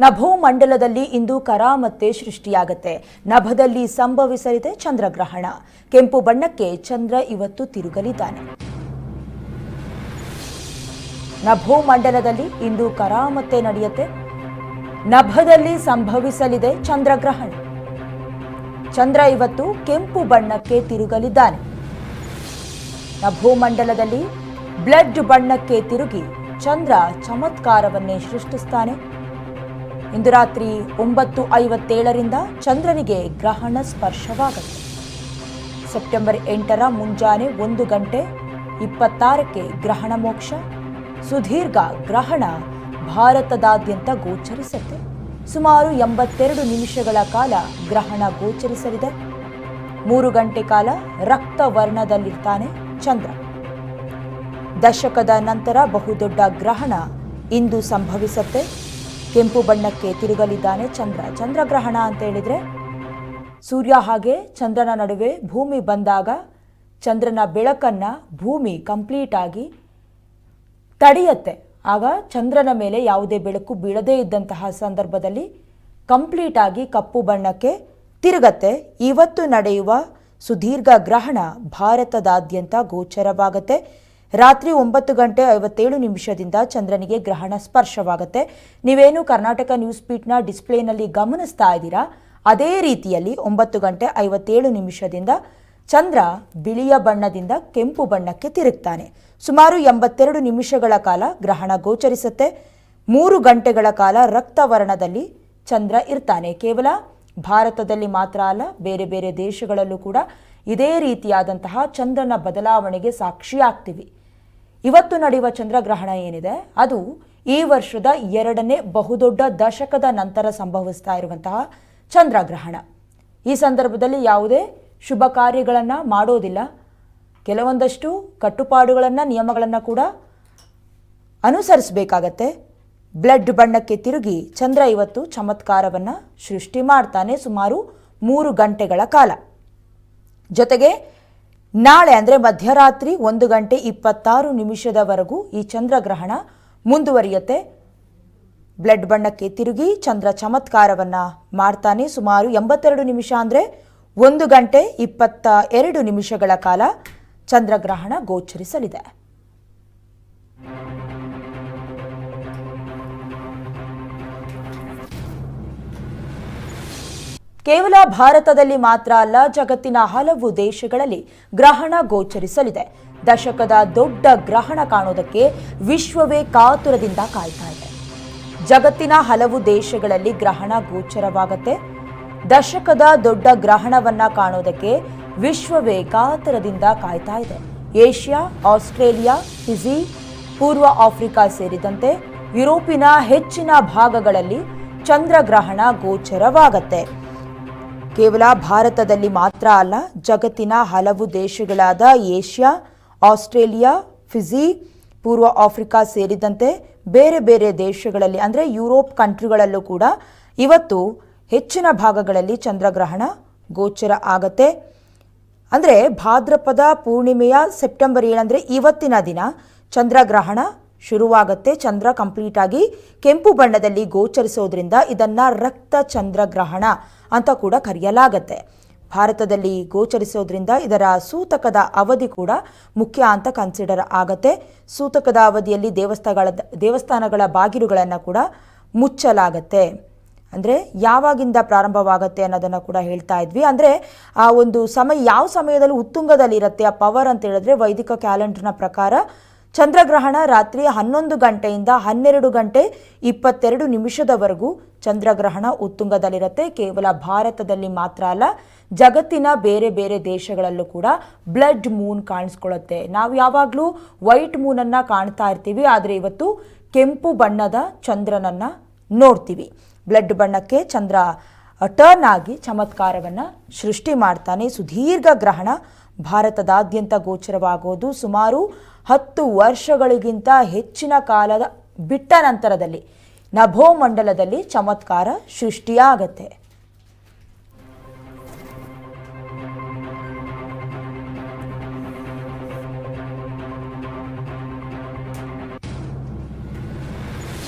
ನಭೋಮಂಡಲದಲ್ಲಿ ಇಂದು ಕರಾಮತ್ತೆ ಸೃಷ್ಟಿಯಾಗತ್ತೆ. ನಭದಲ್ಲಿ ಸಂಭವಿಸಲಿದೆ ಚಂದ್ರಗ್ರಹಣ. ಕೆಂಪು ಬಣ್ಣಕ್ಕೆ ಚಂದ್ರ ಇವತ್ತು ತಿರುಗಲಿದ್ದಾನೆ. ನಭೋಮಂಡಲದಲ್ಲಿ ಇಂದು ಕರಾಮತ್ತೆ ನಡೆಯುತ್ತೆ. ನಭದಲ್ಲಿ ಸಂಭವಿಸಲಿದೆ ಚಂದ್ರಗ್ರಹಣ. ಚಂದ್ರ ಇವತ್ತು ಕೆಂಪು ಬಣ್ಣಕ್ಕೆ ತಿರುಗಲಿದ್ದಾನೆ. ನಭೋಮಂಡಲದಲ್ಲಿ ಬ್ಲಡ್ ಬಣ್ಣಕ್ಕೆ ತಿರುಗಿ ಚಂದ್ರ ಚಮತ್ಕಾರವನ್ನೇ ಸೃಷ್ಟಿಸ್ತಾನೆ. ಇಂದು ರಾತ್ರಿ ಒಂಬತ್ತು ಐವತ್ತೇಳರಿಂದ ಚಂದ್ರನಿಗೆ ಗ್ರಹಣ ಸ್ಪರ್ಶವಾಗಲಿದೆ ಸೆಪ್ಟೆಂಬರ್ ಎಂಟರ ಮುಂಜಾನೆ ಒಂದು ಗಂಟೆ ಇಪ್ಪತ್ತಾರಕ್ಕೆ ಗ್ರಹಣ ಮೋಕ್ಷ, ಸುದೀರ್ಘ ಗ್ರಹಣ ಭಾರತದಾದ್ಯಂತ ಗೋಚರಿಸುತ್ತೆ. ಸುಮಾರು ಎಂಬತ್ತೆರಡು ನಿಮಿಷಗಳ ಕಾಲ ಗ್ರಹಣ ಗೋಚರಿಸಲಿದೆ. ಮೂರು ಗಂಟೆ ಕಾಲ ರಕ್ತ ವರ್ಣದಲ್ಲಿರ್ತಾನೆ ಚಂದ್ರ. ದಶಕದ ನಂತರ ಬಹುದೊಡ್ಡ ಗ್ರಹಣ ಇಂದು ಸಂಭವಿಸುತ್ತೆ. ಕೆಂಪು ಬಣ್ಣಕ್ಕೆ ತಿರುಗಲಿದ್ದಾನೆ ಚಂದ್ರ. ಚಂದ್ರಗ್ರಹಣ ಅಂತ ಹೇಳಿದ್ರೆ ಸೂರ್ಯ ಹಾಗೆ ಚಂದ್ರನ ನಡುವೆ ಭೂಮಿ ಬಂದಾಗ ಚಂದ್ರನ ಬೆಳಕನ್ನ ಭೂಮಿ ಕಂಪ್ಲೀಟ್ ಆಗಿ ತಡೆಯತ್ತೆ. ಆಗ ಚಂದ್ರನ ಮೇಲೆ ಯಾವುದೇ ಬೆಳಕು ಬೀಳದೇ ಇದ್ದಂತಹ ಸಂದರ್ಭದಲ್ಲಿ ಕಂಪ್ಲೀಟ್ ಆಗಿ ಕಪ್ಪು ಬಣ್ಣಕ್ಕೆ ತಿರುಗತ್ತೆ. ಇವತ್ತು ನಡೆಯುವ ಸುದೀರ್ಘ ಗ್ರಹಣ ಭಾರತದಾದ್ಯಂತ ಗೋಚರವಾಗುತ್ತೆ. ರಾತ್ರಿ ಒಂಬತ್ತು ಗಂಟೆ ಐವತ್ತೇಳು ನಿಮಿಷದಿಂದ ಚಂದ್ರನಿಗೆ ಗ್ರಹಣ ಸ್ಪರ್ಶವಾಗುತ್ತೆ. ನೀವೇನು ಕರ್ನಾಟಕ ನ್ಯೂಸ್ ಪೀಟ್ನ ಡಿಸ್ಪ್ಲೇನಲ್ಲಿ ಗಮನಿಸ್ತಾ ಇದ್ದೀರಾ? ಅದೇ ರೀತಿಯಲ್ಲಿ ಒಂಬತ್ತು ಗಂಟೆ ಐವತ್ತೇಳು ನಿಮಿಷದಿಂದ ಚಂದ್ರ ಬಿಳಿಯ ಬಣ್ಣದಿಂದ ಕೆಂಪು ಬಣ್ಣಕ್ಕೆ ತಿರುಗ್ತಾನೆ. ಸುಮಾರು ಎಂಬತ್ತೆರಡು ನಿಮಿಷಗಳ ಕಾಲ ಗ್ರಹಣ ಗೋಚರಿಸುತ್ತೆ. ಮೂರು ಗಂಟೆಗಳ ಕಾಲ ರಕ್ತವರ್ಣದಲ್ಲಿ ಚಂದ್ರ ಇರ್ತಾನೆ. ಕೇವಲ ಭಾರತದಲ್ಲಿ ಮಾತ್ರ ಅಲ್ಲ, ಬೇರೆ ಬೇರೆ ದೇಶಗಳಲ್ಲೂ ಕೂಡ ಇದೇ ರೀತಿಯಾದಂತಹ ಚಂದ್ರನ ಬದಲಾವಣೆಗೆ ಸಾಕ್ಷಿಯಾಗ್ತೀವಿ. ಇವತ್ತು ನಡೆಯುವ ಚಂದ್ರಗ್ರಹಣ ಏನಿದೆ? ಅದು ಈ ವರ್ಷದ ಎರಡನೇ ಬಹುದೊಡ್ಡ ದಶಕದ ನಂತರ ಸಂಭವಿಸ್ತಾ ಇರುವಂತಹ ಚಂದ್ರಗ್ರಹಣ. ಈ ಸಂದರ್ಭದಲ್ಲಿ ಯಾವುದೇ ಶುಭ ಕಾರ್ಯಗಳನ್ನು ಮಾಡೋದಿಲ್ಲ. ಕೆಲವೊಂದಷ್ಟು ಕಟ್ಟುಪಾಡುಗಳನ್ನು, ನಿಯಮಗಳನ್ನು ಕೂಡ ಅನುಸರಿಸಬೇಕಾಗತ್ತೆ. ಬ್ಲಡ್ ಬಣ್ಣಕ್ಕೆ ತಿರುಗಿ ಚಂದ್ರ ಇವತ್ತು ಚಮತ್ಕಾರವನ್ನು ಸೃಷ್ಟಿ ಮಾಡ್ತಾನೆ ಸುಮಾರು ಮೂರು ಗಂಟೆಗಳ ಕಾಲ. ಜೊತೆಗೆ ನಾಳೆ ಅಂದರೆ ಮಧ್ಯರಾತ್ರಿ ಒಂದು ಗಂಟೆ ಇಪ್ಪತ್ತಾರು ನಿಮಿಷದವರೆಗೂ ಈ ಚಂದ್ರಗ್ರಹಣ ಮುಂದುವರಿಯುತ್ತೆ. ಬ್ಲಡ್ ಬಣ್ಣಕ್ಕೆ ತಿರುಗಿ ಚಂದ್ರ ಚಮತ್ಕಾರವನ್ನು ಮಾಡ್ತಾನೆ. ಸುಮಾರು ಎಂಬತ್ತೆರಡು ನಿಮಿಷ ಅಂದರೆ ಒಂದು ಗಂಟೆ ಇಪ್ಪತ್ತ ಎರಡು ನಿಮಿಷಗಳ ಕಾಲ ಚಂದ್ರಗ್ರಹಣ ಗೋಚರಿಸಲಿದೆ. ಕೇವಲ ಭಾರತದಲ್ಲಿ ಮಾತ್ರ ಅಲ್ಲ, ಜಗತ್ತಿನ ಹಲವು ದೇಶಗಳಲ್ಲಿ ಗ್ರಹಣ ಗೋಚರಿಸಲಿದೆ. ದಶಕದ ದೊಡ್ಡ ಗ್ರಹಣ ಕಾಣೋದಕ್ಕೆ ವಿಶ್ವವೇ ಕಾತುರದಿಂದ ಕಾಯ್ತಾ ಇದೆ. ಜಗತ್ತಿನ ಹಲವು ದೇಶಗಳಲ್ಲಿ ಗ್ರಹಣ ಗೋಚರವಾಗತ್ತೆ. ದಶಕದ ದೊಡ್ಡ ಗ್ರಹಣವನ್ನ ಕಾಣೋದಕ್ಕೆ ವಿಶ್ವವೇ ಕಾತರದಿಂದ ಕಾಯ್ತಾ ಇದೆ. ಏಷ್ಯಾ, ಆಸ್ಟ್ರೇಲಿಯಾ ಫಿಜಿ ಪೂರ್ವ ಆಫ್ರಿಕಾ ಸೇರಿದಂತೆ ಯುರೋಪಿನ ಹೆಚ್ಚಿನ ಭಾಗಗಳಲ್ಲಿ ಚಂದ್ರಗ್ರಹಣ ಗೋಚರವಾಗತ್ತೆ. ಕೇವಲ ಭಾರತದಲ್ಲಿ ಮಾತ್ರ ಅಲ್ಲ, ಜಗತ್ತಿನ ಹಲವು ದೇಶಗಳಾದ ಏಷ್ಯಾ, ಆಸ್ಟ್ರೇಲಿಯಾ, ಫಿಜಿ, ಪೂರ್ವ ಆಫ್ರಿಕಾ ಸೇರಿದಂತೆ ಬೇರೆ ಬೇರೆ ದೇಶಗಳಲ್ಲಿ, ಅಂದರೆ ಯುರೋಪ್ ಕಂಟ್ರಿಗಳಲ್ಲೂ ಕೂಡ ಇವತ್ತು ಹೆಚ್ಚಿನ ಭಾಗಗಳಲ್ಲಿ ಚಂದ್ರಗ್ರಹಣ ಗೋಚರ ಆಗತ್ತೆ. ಅಂದರೆ ಭಾದ್ರಪದ ಪೂರ್ಣಿಮೆಯ ಸೆಪ್ಟೆಂಬರ್ ಏಳಂದರೆ ಇವತ್ತಿನ ದಿನ ಚಂದ್ರಗ್ರಹಣ ಶುರುವಾಗುತ್ತೆ. ಚಂದ್ರ ಕಂಪ್ಲೀಟ್ ಆಗಿ ಕೆಂಪು ಬಣ್ಣದಲ್ಲಿ ಗೋಚರಿಸೋದ್ರಿಂದ ಇದನ್ನು ರಕ್ತ ಚಂದ್ರಗ್ರಹಣ ಅಂತ ಕೂಡ ಕರೆಯಲಾಗತ್ತೆ. ಭಾರತದಲ್ಲಿ ಗೋಚರಿಸೋದ್ರಿಂದ ಇದರ ಸೂತಕದ ಅವಧಿ ಕೂಡ ಮುಖ್ಯ ಅಂತ ಕನ್ಸಿಡರ್ ಆಗತ್ತೆ. ಸೂತಕದ ಅವಧಿಯಲ್ಲಿ ದೇವಸ್ಥಾನಗಳ ದೇವಸ್ಥಾನಗಳ ಬಾಗಿಲುಗಳನ್ನು ಕೂಡ ಮುಚ್ಚಲಾಗತ್ತೆ. ಅಂದರೆ ಯಾವಾಗಿಂದ ಪ್ರಾರಂಭವಾಗುತ್ತೆ ಅನ್ನೋದನ್ನು ಕೂಡ ಹೇಳ್ತಾ ಇದ್ವಿ. ಅಂದರೆ ಆ ಒಂದು ಸಮಯ, ಯಾವ ಸಮಯದಲ್ಲಿ ಉತ್ತುಂಗದಲ್ಲಿರುತ್ತೆ, ಆ ಪವರ್ ಅಂತ ಹೇಳಿದ್ರೆ ವೈದಿಕ ಕ್ಯಾಲೆಂಡರ್ನ ಪ್ರಕಾರ ಚಂದ್ರಗ್ರಹಣ ರಾತ್ರಿ ಹನ್ನೊಂದು ಗಂಟೆಯಿಂದ ಹನ್ನೆರಡು ಗಂಟೆ ಇಪ್ಪತ್ತೆರಡು ನಿಮಿಷದವರೆಗೂ ಚಂದ್ರಗ್ರಹಣ ಉತ್ತುಂಗದಲ್ಲಿರುತ್ತೆ. ಕೇವಲ ಭಾರತದಲ್ಲಿ ಮಾತ್ರ ಅಲ್ಲ, ಜಗತ್ತಿನ ಬೇರೆ ಬೇರೆ ದೇಶಗಳಲ್ಲೂ ಕೂಡ ಬ್ಲಡ್ ಮೂನ್ ಕಾಣಿಸ್ಕೊಳ್ಳುತ್ತೆ. ನಾವು ಯಾವಾಗಲೂ ವೈಟ್ ಮೂನನ್ನು ಕಾಣ್ತಾ ಇರ್ತೀವಿ, ಆದರೆ ಇವತ್ತು ಕೆಂಪು ಬಣ್ಣದ ಚಂದ್ರನನ್ನು ನೋಡ್ತೀವಿ. ಬ್ಲಡ್ ಬಣ್ಣಕ್ಕೆ ಚಂದ್ರ ಟರ್ನ್ ಆಗಿ ಚಮತ್ಕಾರವನ್ನು ಸೃಷ್ಟಿ ಮಾಡ್ತಾನೆ. ಸುದೀರ್ಘ ಗ್ರಹಣ ಭಾರತದಾದ್ಯಂತ ಗೋಚರವಾಗೋದು ಸುಮಾರು ಹತ್ತು ವರ್ಷಗಳಿಗಿಂತ ಹೆಚ್ಚಿನ ಕಾಲದ ಬಿಟ್ಟ ನಂತರದಲ್ಲಿ ನಭೋಮಂಡಲದಲ್ಲಿ ಚಮತ್ಕಾರ ಸೃಷ್ಟಿಯಾಗತ್ತೆ.